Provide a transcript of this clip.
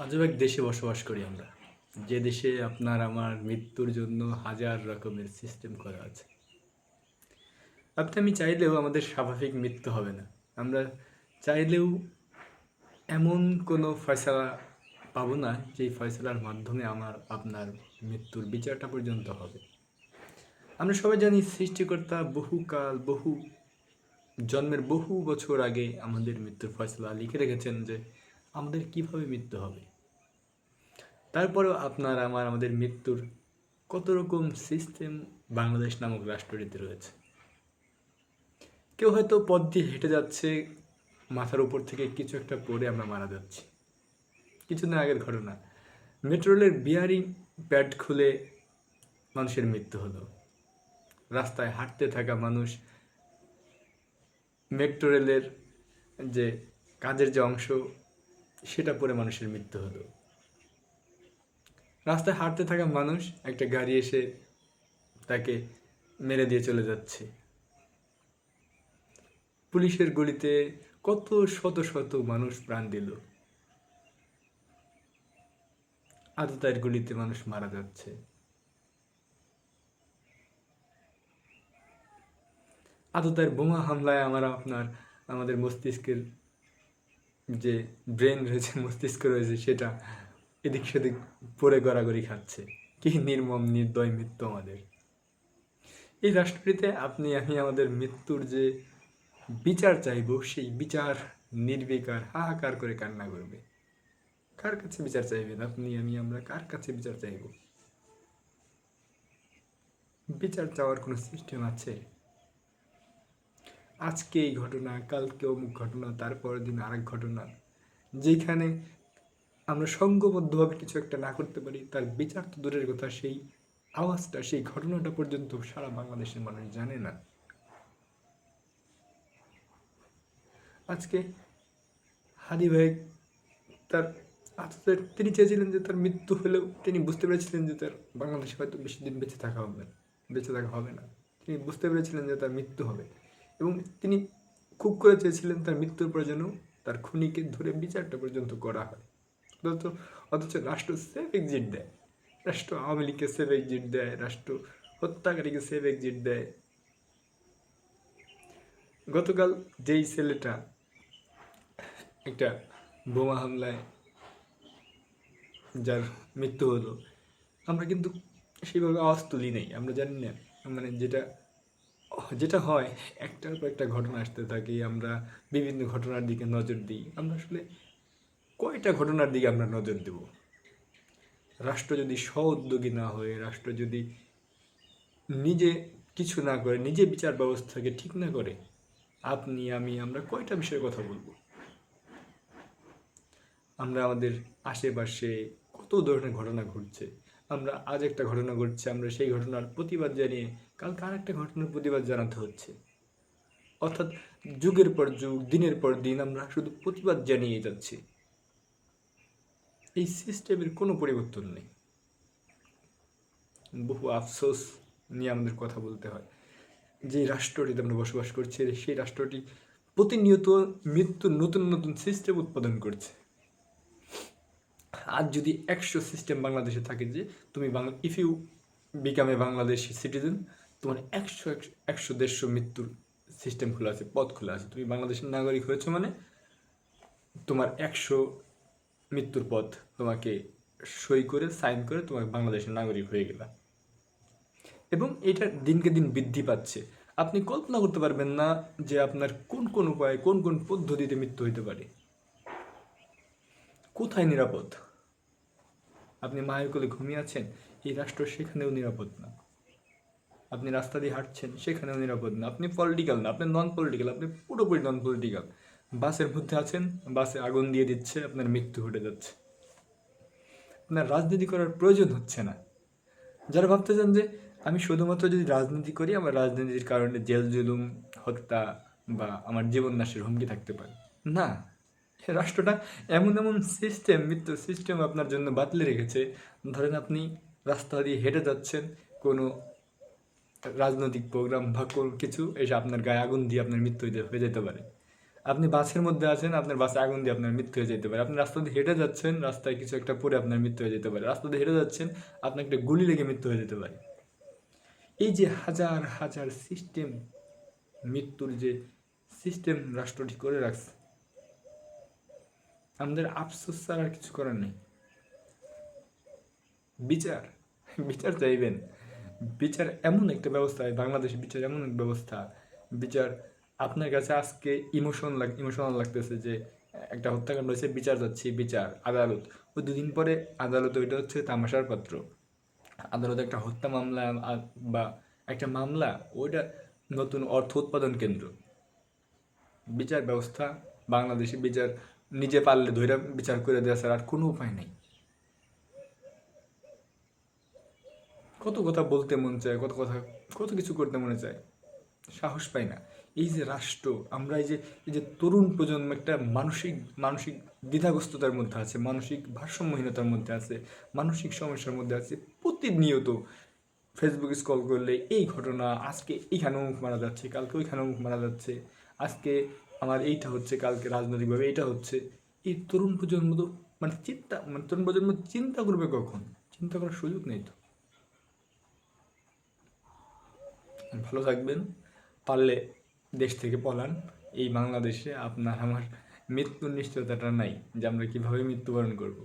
আজব এক দেশে বসবাস করি আমরা। যে দেশে আপনার আমার মৃত্যুর জন্য হাজার রকমের সিস্টেম করা আছে। আপনি আমি চাইলেও আমাদের স্বাভাবিক মৃত্যু হবে না। আমরা চাইলেও এমন কোনো ফয়সালা পাবো না যেই ফয়সালার মাধ্যমে আমার, আপনার মৃত্যুর বিচারটা পর্যন্ত হবে। আমরা সবাই জানি সৃষ্টিকর্তা বহুকাল, বহু জন্মের বহু বছর আগে আমাদের মৃত্যুর ফয়সলা লিখে রেখেছেন যে আমাদের কীভাবে মৃত্যু হবে। তারপরেও আপনার, আমার, আমাদের মৃত্যুর কত রকম সিস্টেম বাংলাদেশ নামক রাষ্ট্রটিতে রয়েছে? কেউ হয়তো পথ দিয়ে হেঁটে যাচ্ছে, মাথার উপর থেকে কিছু একটা পড়ে আমরা মারা যাচ্ছি। কিছুদিন আগের ঘটনা। মেট্রো রেলের বিয়ারিং প্যাড খুলে মানুষের মৃত্যু হলো। রাস্তায় হাঁটতে থাকা মানুষ মেট্রো রেলের যে কাজের যে অংশ, সেটা পরে মানুষের মৃত্যু হলো। রাস্তায় হাঁটতে থাকা মানুষ একটা গাড়ি এসে তাকে মেরে দিয়ে চলে যাচ্ছে। পুলিশের গুলিতে কত শত শত মানুষ প্রাণ দিল। আততায়ের গুলিতে মানুষ মারা যাচ্ছে। আততায়ের বোমা হামলায় আমরা আপনার, আমাদের মস্তিষ্কের যে ব্রেন রয়েছে, মস্তিষ্ক রয়েছে, সেটা এদিক সেদিক পরে গড়াগড়ি খাচ্ছে। কি নির্মম, নির্দয় মৃত্যু আমাদের। এই রাষ্ট্রটিতে আপনি, আমি, আমাদের মৃত্যুর যে বিচার চাইব, সেই বিচার নির্বিকার, হাহাকার করে কান্না করবে। কার কাছে বিচার চাইবেন আপনি, আমি, আমরা? কার কাছে বিচার চাইব? বিচার চাওয়ার কোনো সিস্টেম আছে? আজকে এই ঘটনা, কালকে অমুক ঘটনা, তারপরের দিন আরেক ঘটনা। যেখানে আমরা সঙ্গবদ্ধভাবে কিছু একটা না করতে পারি, তার বিচার তো দূরের কথা, সেই আওয়াজটা, সেই ঘটনাটা পর্যন্ত সারা বাংলাদেশের মানুষ জানে না। আজকে হাদি ভাই তার আততার তিনি চেয়েছিলেন যে তার মৃত্যু হলেও তিনি বুঝতে পেরেছিলেন যে তার বাংলাদেশে হয়তো বেশি দিন বেঁচে থাকা হবে না বেঁচে থাকা হবে না। তিনি বুঝতে পেরেছিলেন যে তার মৃত্যু হবে এবং তিনি খুব করে চেয়েছিলেন তার মৃত্যুর পর যেন তার খুনিকে ধরে বিচারটা পর্যন্ত করা হয়। অথচ অথচ রাষ্ট্র সেফ এক্সিট দেয়। রাষ্ট্র আওয়ামী লীগকে সেফ এক্সিট দেয়, রাষ্ট্র হত্যাকারীকে সেফ এক্সিট দেয়। গতকাল যেই ছেলেটা একটা বোমা হামলায় যার মৃত্যু হলো, আমরা কিন্তু সেইভাবে আওয়াজ তুলি নেই, আমরা জানি না। মানে যেটা যেটা হয়, একটার পর একটা ঘটনা আসতে থাকে, আমরা বিভিন্ন ঘটনার দিকে নজর দিই। আমরা আসলে কয়টা ঘটনার দিকে আমরা নজর দেব? রাষ্ট্র যদি স্ব উদ্যোগী না হয়ে, রাষ্ট্র যদি নিজে কিছু না করে, নিজে বিচার ব্যবস্থাকে ঠিক না করে, আপনি, আমি, আমরা কয়টা বিষয়ে কথা বলব? আমরা আমাদের আশেপাশে কত ধরনের ঘটনা ঘটছে? আমরা আজ একটা ঘটনা ঘটছে, আমরা সেই ঘটনার প্রতিবাদ জানিয়ে কালকে আর একটা ঘটনার প্রতিবাদ জানাতে হচ্ছে। অর্থাৎ যুগের পর যুগ, দিনের পর দিন আমরা শুধু প্রতিবাদ জানিয়ে যাচ্ছি। এই সিস্টেমের কোনো পরিবর্তন নেই। বহু আফসোস নিয়ে আমাদের কথা বলতে হয়। যে রাষ্ট্রটিতে আমরা বসবাস করছি, সেই রাষ্ট্রটি প্রতিনিয়ত মৃত্যুর নতুন নতুন সিস্টেম উৎপাদন করছে। আজ যদি একশো সিস্টেম বাংলাদেশে থাকে যে, তুমি Bangla if you become Bangladesh citizen তোমার একশো একশো দেড়শো মৃত্যুর সিস্টেম খোলা আছে, পথ খোলা আছে। তুমি বাংলাদেশের নাগরিক হয়েছো মানে তোমার একশো মৃত্যুর পথ তোমাকে সই করে সাইন করে তোমার বাংলাদেশের নাগরিক হয়ে গেলা। এবং এটা দিনকে দিন বৃদ্ধি পাচ্ছে। আপনি কল্পনা করতে পারবেন না যে আপনার কোন কোন উপায়ে, কোন কোন পদ্ধতিতে মৃত্যু হইতে পারে। কোথায় নিরাপদ? আপনি মায়ের কোলে ঘুমিয়ে আছেন, এই রাষ্ট্র সেখানেও নিরাপদ না। আপনি রাস্তা দিয়ে হাঁটছেন, সেখানেও নিরাপদ না। আপনি পলিটিক্যাল না, আপনি নন পলিটিক্যাল আপনি পুরোপুরি নন পলিটিক্যাল বাসের মধ্যে আছেন, বাসে আগুন দিয়ে দিচ্ছে, আপনার মৃত্যু ঘটে যাচ্ছে। আপনার রাজনীতি করার প্রয়োজন হচ্ছে না। যারা ভাবতেছেন যে আমি শুধুমাত্র যদি রাজনীতি করি, আমার রাজনীতির কারণে জেল জুলুম, হত্যা বা আমার জীবন নাশের হুমকি থাকতে পারে। না রাষ্ট্রটা এমন এমন সিস্টেম মৃত্যু সিস্টেম আপনার জন্য বাতলে রেখেছে। ধরেন আপনি রাস্তা দিয়ে হেঁটে যাচ্ছেন, কোনো রাজনৈতিক প্রোগ্রাম বা কোনো কিছু, এসে আপনার গায়ে আগুন দিয়ে আপনার মৃত্যু হয়ে যেতে পারে। আপনি বাসের মধ্যে আছেন, আপনার বাসে আগুন দিয়ে আপনার মৃত্যু হয়ে যেতে পারে। আপনি রাস্তা দিয়ে হেঁটে যাচ্ছেন, রাস্তায় কিছু একটা পরে আপনার মৃত্যু হয়ে যেতে পারে। রাস্তা দিয়ে হেঁটে যাচ্ছেন আপনার একটা গুলি লেগে মৃত্যু হয়ে যেতে পারে। এই যে হাজার হাজার সিস্টেম মৃত্যুর যে সিস্টেম রাষ্ট্রটি করে রাখছে, আমাদের আফসোস ছাড়া আর কিছু করার নেই। বিচার বিচার চাইবেন। বিচার এমন একটা ব্যবস্থা, বাংলাদেশ বিচার এমন এক ব্যবস্থা। বিচার আপনার কাছে আজকে ইমোশন লাগ ইমোশনাল লাগতেছে যে, একটা হত্যাকাণ্ড হয়েছে, বিচার যাচ্ছি বিচার, আদালত। ওই দুদিন পরে আদালত ওইটা হচ্ছে তামাশার পাত্র। আদালতে একটা হত্যা মামলা বা একটা মামলা, ওইটা নতুন অর্থ উৎপাদন কেন্দ্র। বিচার ব্যবস্থা, বাংলাদেশে বিচার নিজে পারলে ধৈর্য বিচার করে দেওয়া ছাড়া আর কোনো উপায় নেই। কত কথা বলতে মন চায়, কত কথা, কত কিছু করতে মনে চায়, সাহস পাই না। এই যে রাষ্ট্র, আমরা এই যে এই যে তরুণ প্রজন্ম একটা মানসিক মানসিক দ্বিধাগ্রস্ততার মধ্যে আছে, মানসিক ভারসাম্যহীনতার মধ্যে আছে, মানসিক সমস্যার মধ্যে আছে, প্রতিনিয়ত ফেসবুক স্ক্রল করলে এই ঘটনা আজকে এইখানে মুখ মারা যাচ্ছে, কালকে ওইখানে মুখ মারা যাচ্ছে, আজকে আমার এইটা হচ্ছে, কালকে রাজনৈতিকভাবে এইটা হচ্ছে। এই তরুণ প্রজন্ম তো মানে চিন্তা মানে তরুণ প্রজন্ম চিন্তা করবে কখন? চিন্তা করার সুযোগ নেই তো। ভালো থাকবেন, পারলে দেশ থেকে পলান। এই বাংলাদেশে আপনার আমার মৃত্যুর নিশ্চয়তাটা নাই যে আমরা কীভাবে মৃত্যুবরণ করব।